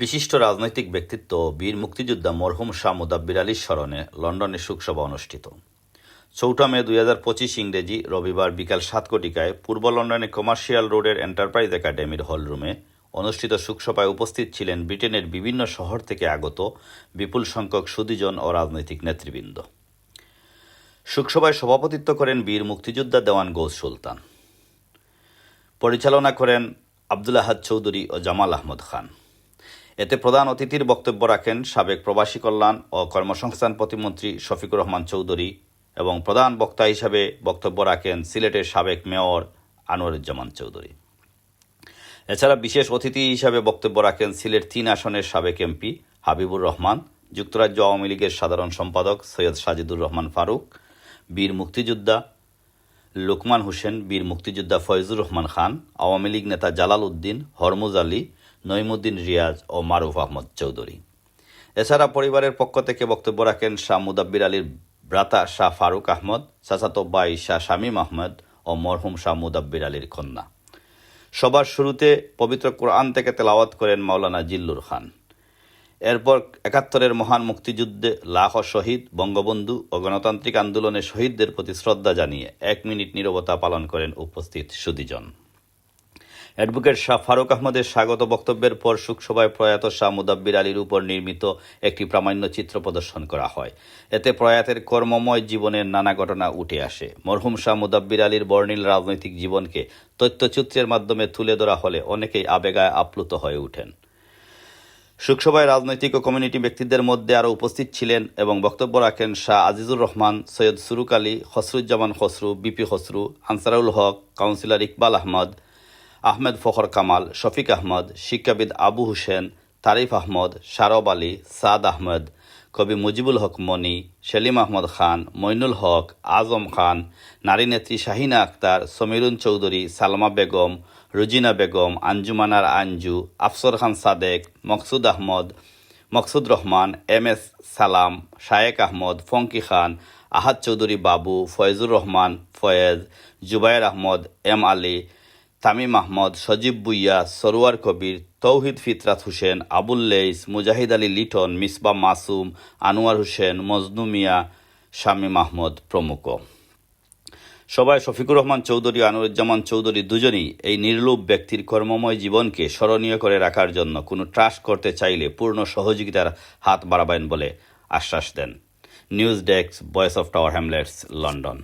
বিশিষ্ট রাজনৈতিক ব্যক্তিত্ব বীর মুক্তিযোদ্ধা মরহুম শাহ মুদাব্বির আলীর স্মরণে লন্ডনে শোকসভা অনুষ্ঠিত। চৌঠা মে দুই হাজার পঁচিশ ইংরেজি রবিবার বিকাল সাত কোটিকায় পূর্ব লন্ডনে কমার্শিয়াল রোডের এন্টারপ্রাইজ একাডেমির হলরুমে অনুষ্ঠিত শোকসভায় উপস্থিত ছিলেন ব্রিটেনের বিভিন্ন শহর থেকে আগত বিপুল সংখ্যক সুদীজন ও রাজনৈতিক নেতৃবৃন্দ। শোকসভায় সভাপতিত্ব করেন বীর মুক্তিযোদ্ধা দেওয়ান গৌস সুলতান। পরিচালনা করেন আব্দুল আহাদ চৌধুরী ও জামাল আহমদ খান। এতে প্রধান অতিথির বক্তব্য রাখেন সাবেক প্রবাসী কল্যাণ ও কর্মসংস্থান প্রতিমন্ত্রী শফিকুর রহমান চৌধুরী এবং প্রধান বক্তা হিসাবে বক্তব্য রাখেন সিলেটের সাবেক মেয়র আনোয়ারুজ্জামান চৌধুরী। এছাড়া বিশেষ অতিথি হিসাবে বক্তব্য রাখেন সিলেট তিন আসনের সাবেক এমপি হাবিবুর রহমান, যুক্তরাজ্য আওয়ামী লীগের সাধারণ সম্পাদক সৈয়দ সাজিদুর রহমান ফারুক, বীর মুক্তিযোদ্ধা লোকমান হোসেন, বীর মুক্তিযোদ্ধা ফয়জুর রহমান খান, আওয়ামী লীগ নেতা জালাল উদ্দিন, হরমুজ আলী নইমুদ্দিন রিয়াজ ও মারুফ আহমদ চৌধুরী। এছাড়া পরিবারের পক্ষ থেকে বক্তব্য রাখেন শাহ মুদাব্বির আলীর ভ্রাতা শাহ ফারুক আহমদ চাচাতো বাই শাহ শামীম আহমদ ও মরহুম শাহ মুদাব্বির আলীর কন্যা। সবার শুরুতে পবিত্র কোরআন থেকে তেলাওয়াত করেন মাওলানা জিল্লুর খান। এরপর একাত্তরের মহান মুক্তিযুদ্ধে লাখ শহীদ, বঙ্গবন্ধু ও গণতান্ত্রিক আন্দোলনে শহীদদের প্রতি শ্রদ্ধা জানিয়ে এক মিনিট নীরবতা পালন করেন উপস্থিত সুদীজন। অ্যাডভোকেট শাহ ফারুক আহমদের স্বাগত বক্তব্যের পর শোকসভায় প্রয়াত শাহ মুদাব্বির আলীর উপর নির্মিত একটি প্রামাণ্য চিত্র প্রদর্শন করা হয়। এতে প্রয়াতের কর্মময় জীবনের নানা ঘটনা উঠে আসে। মরহুম শাহ মুদাব্বির আলীর বর্ণিল রাজনৈতিক জীবনকে তথ্যচিত্রের মাধ্যমে তুলে ধরা হলে অনেকেই আবেগায় আপ্লুত হয়ে ওঠেন। শোকসভায় রাজনৈতিক ও কমিউনিটি ব্যক্তিদের মধ্যে আরও উপস্থিত ছিলেন এবং বক্তব্য রাখেন শাহ আজিজুর রহমান, সৈয়দ সুরুক আলী, খসরুজ্জামান খসরু, বিপি খসরু, আনসারুল হক, কাউন্সিলর ইকবাল আহমদ আহমেদ ফখর কামাল, শফিক আহমদ, শিক্ষাবিদ আবু হোসেন, তারিফ আহমদ, শারব আলী, সাদ আহমদ, কবি মুজিবুল হক মনি, সেলিম আহমদ খান, মইনুল হক, আজম খান, নারী নেত্রী Shahina Akter, Samirun Chowdhury, Salma Begum, Rujina Begum, Anjumanara Anju, Afsar Khan Sadek, Maksud Ahmed, Maksud Rahman, M S Salam, Shayek Ahmed, Fonki Khan, Ahad Chowdhury Babu, Foyezur Rahman, Foyez, Zubair Ahmed, M Ali Tamim Ahmed, Sajib Bhuiyan, Sarwar Kabir, Touhid Fitrat Hossain, Abul Leis, Mujahid Ali Liton, Misba Masum, Anwar Hossain, Mojnu Mia, Shamim Ahmed প্রমুখ। সবাই শফিকুর রহমান চৌধুরী, আনোয়ারুজ্জামান চৌধুরী দুজনই এই নির্লোভ ব্যক্তির কর্মময় জীবনকে স্মরণীয় করে রাখার জন্য কোনো ট্রাস্ট করতে চাইলে পূর্ণ সহযোগিতার হাত বাড়াবেন বলে আশ্বাস দেন। News desk, voice of Tower Hamlets, London.